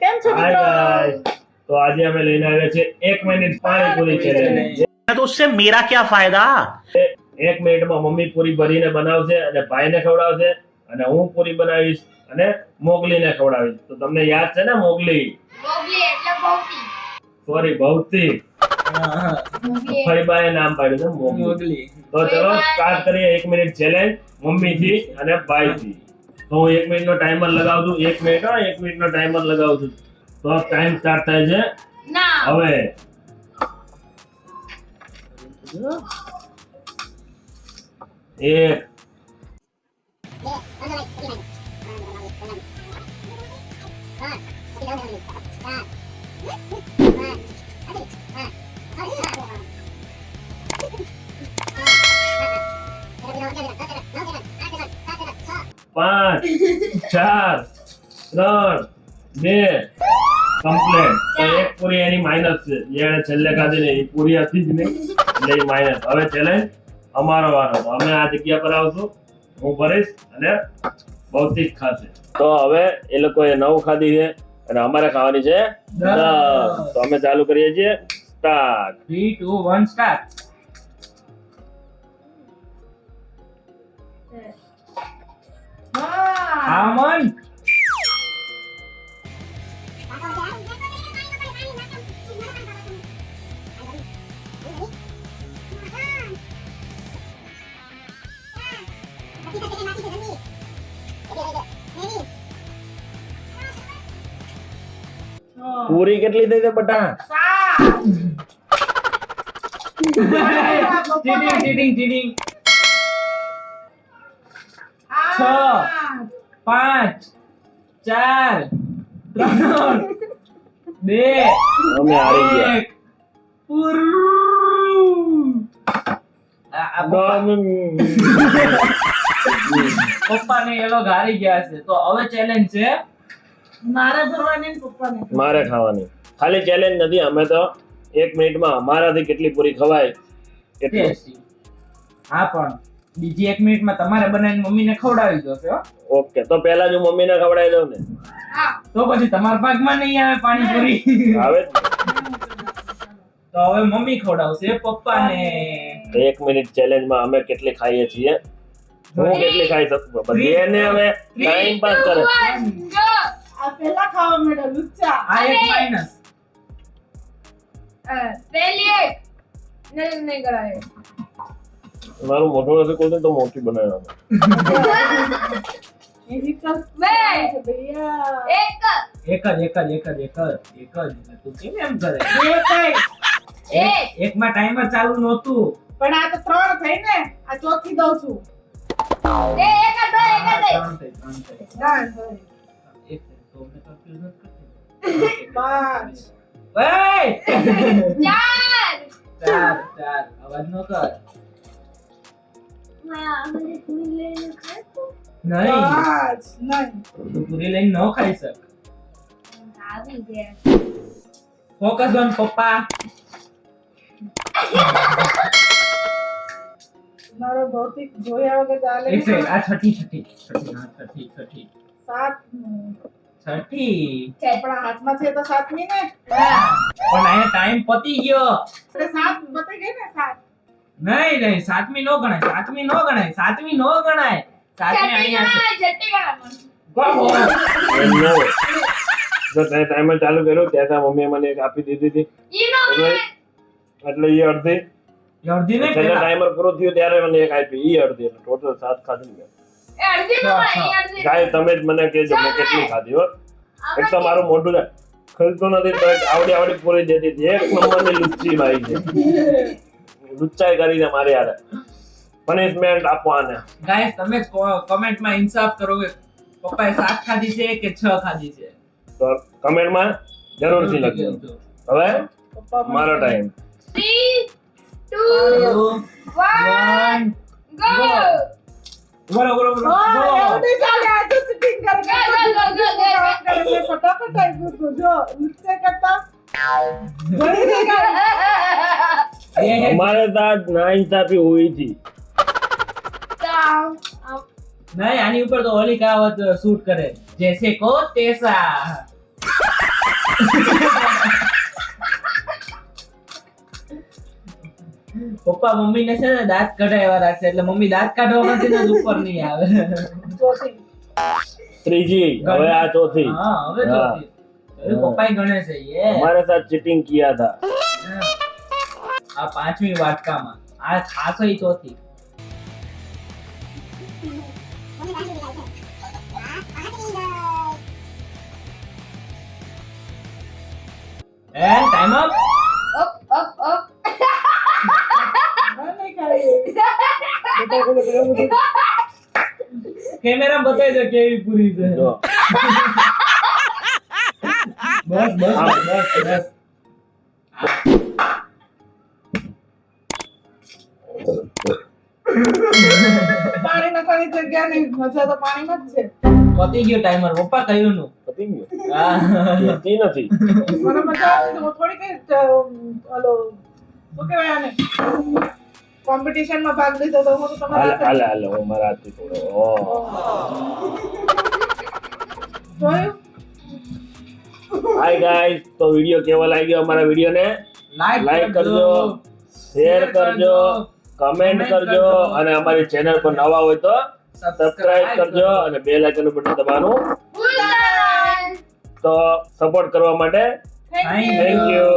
કેમ છો મિત્રો? તો આજે અમે લઈને આવ્યા છે એક મિનિટ પાણીપુરી ચેલેન્જ તો ઉસસે મેરા ક્યા ફાયદા? એક મિનિટમાં મમ્મી પૂરી ભરીને બનાવશે અને ભાઈને ખવડાવશે અને હું પૂરી બનાવીશ અને મોગલીને ખવડાવીશ. તો તમને યાદ છે ને મોગલી? મોગલી એટલે ભૌતી સોરી ભૌતી ફરીબાએ નામ પાડ્યું છે મોગલી. તો ચલો સ્ટાર્ટ કરીએ એક મિનિટ ચેલેન્જ મમ્મીથી અને ભાઈથી. તો હું એક મિનિટનો ટાઈમર લગાવું છું એક મિનિટ હો, એક મિનિટનો ટાઈમર લગાવું છું તો ટાઈમ સ્ટાર્ટ થાય છે ના હવે એક પાંચ ચાર ત્રણ બે. કમ્પ્લેટ તો એક પૂરી એની માઇનસ છે. જેણે છેલ્લે ખાધી ને એ પૂરી હતી જ નહીં. એટલે એ માઇનસ હવે છેલ્લે અમારો વારો. તો અમે આ જગ્યા પર આવશું. હું ભરીશ અને ભૌતિક ખાશે. તો હવે એ લોકોએ નવ ખાધી છે અને અમારે ખાવાની છે દસ. તો અમે ચાલુ કરીએ છીએ. Start. Three two one start આમન. પૂરી કેટલી થઈ છે બટા ચીટિંગ ચીટિંગ ચીટિંગ છ. પાંચ ચાર ત્રણ બે અમે હારી ગયા. એક. આ- આ પપ્પા- પપ્પાને એ લોકો હારી ગયા છે. તો હવે ચેલેન્જ છે? મારે ભરવાની પપ્પાને. મારે ખાવાની. ખાલી ચેલેન્જ નથી અમે તો એક મિનિટમાં અમારાથી કેટલી પૂરી ખવાય? એટલું હા પણ. બીજી એક મિનિટમાં તમારે બનાવીને મમ્મીને ખવડાવી દો છો ઓકે તો પહેલા જ હું મમ્મીને ખવડાવી દઉં ને. તો પછી તમારા ભાગમાં નહીં આવે પાણીપુરી. આવે તો હવે મમ્મી ખવડાવશે પપ્પાને. એક મિનિટ ચેલેન્જમાં અમે કેટલી ખાઈએ છીએ? હું કેટલી ખાઈ શકું? બધી એને હવે ટાઈમ પાસ કરે. આ પેલા ખાવા મેડમ લુચ્ચા. આ એક માઇનસ પહેલી. એક નહીં નહીં કરાય. મારું મોટો નથી ખોલતું તો મોટી બનાવ્યા એક એકમાં ટાઈમર ચાલુ નહોતું પણ આ તો ત્રણ થઈ ને આ ચોથી દઉં છું! ચાર ચાર અવાજ નો કર પૂરી લઈને ન ખાઈ શક. ફોકસ ઓન પપ્પા. મારો ભૌતિક જોયા વગર ચાલે એક સેકન્ડ આ છઠ્ઠી છઠ્ઠી. છઠ્ઠી હા છઠ્ઠી છઠ્ઠી. સાત છઠ્ઠી. આપણા હાથમાં છે તો સાતમી ને? પણ અહીંયા ટાઈમ પતી ગયો. સાત બતાઈ ગઈ ને સાત. નહીં નહીં સાતમી નો ગણાય સાતમી નો ગણાય સાતમી નો ગણાય. સાતમી અહીંયા છે. ન. જો તે ટાઈમર ચાલુ કર્યું ત્યાં ત્યાં મમ્મીએ મને એક આપી દીધી હતી. નો. એટલે એ અડધી અડધી છેલ્લે ટાઈમર પૂરો થયો ત્યારે મને એક આપી. એ અડધી એટલે ટોટલ સાત ખાધી મેં. નો. ગાય તમે જ મને કહેજો મેં કેટલી ખાધી હો. એક તો મારું મોઢું છે ખલતું નથી આવડી આવડી પૂરી દેતી હતી. એક નંબરની લુચ્ચી ભાઈ છે. લુચ્ચાઈ કરી છે મારી હારે પનિશમેન્ટ આપો આને ગાઈસ તમે કમેન્ટમાં ઇન્સાફ કરો કે પપ્પાએ સાત ખાધી છે કે છ ખાધી છે તો કમેન્ટમાં જરૂરથી લખજો હવે પપ્પા મને મારો time Three, two, Two, one, one, go. ઊભો રહો, ઊભો રહો, ઊભો રહો. હા, Go. એવું નહીં ચાલે. આ તો cheating કરે. go, go, go, go, go, go. કરે. મેં ફટાફટ આપ્યું હતું. જો, લુચ્ચે કરતા ઘણી જગ્યાએ એ, એ, અમારે ત્યાં ના ઇન્સાફી હોય હતી નહીં આની ઉપર તો ઓલી કાવત શૂટ કરે. જૈસે કો તેસા પપ્પા મમ્મી ને છે ને દાંત કઢાવ્યા રાખશે એટલે મમ્મી દાંત કાઢવા માંથી ને ઉપર નહીં આવે. ત્રીજી હવે આ ચોથી. હા હવે ચોથી. પપ્પાએ ગણે છે યે. અમારે સાથ ચીટિંગ કિયા થા. આ પાંચમી વાટકામાં. આ ખાસો હોય ચોથી એ ટાઈમ અપ. કેમેરા બતાવી દે કેવી પૂરી છે. બસ બસ બસ બસ. પાણી નાખવાની જગ્યા નહીં. મજા તો પાણીમાં જ છે. પતી ગયો ટાઈમર પપ્પા કહ્યું નું. પતી ગયો. હા. નથી. મને મજા આવે તો થોડી કઈ અ, ઓલો શું કહેવાય આને? કોમ્પિટિશનમાં ભાગ લીધો તો હું તો હાલે તમારા હાલે હાલે. હું મારા હાથથી થોડો. જોયું? હાય ગાઈસ તો વિડિયો કેવો લાગ્યો અમારા વિડિયોને? લાઈક લાઈક કરજો. શેર કરજો. કમેન્ટ કરજો અને અમારી ચેનલ પર નવા હોય તો સબસ્ક્રાઇબ કરજો. અને બેલ આઇકન બટન દબાવવાનું તો સપોર્ટ કરવા માટે થેન્ક થેન્ક યુ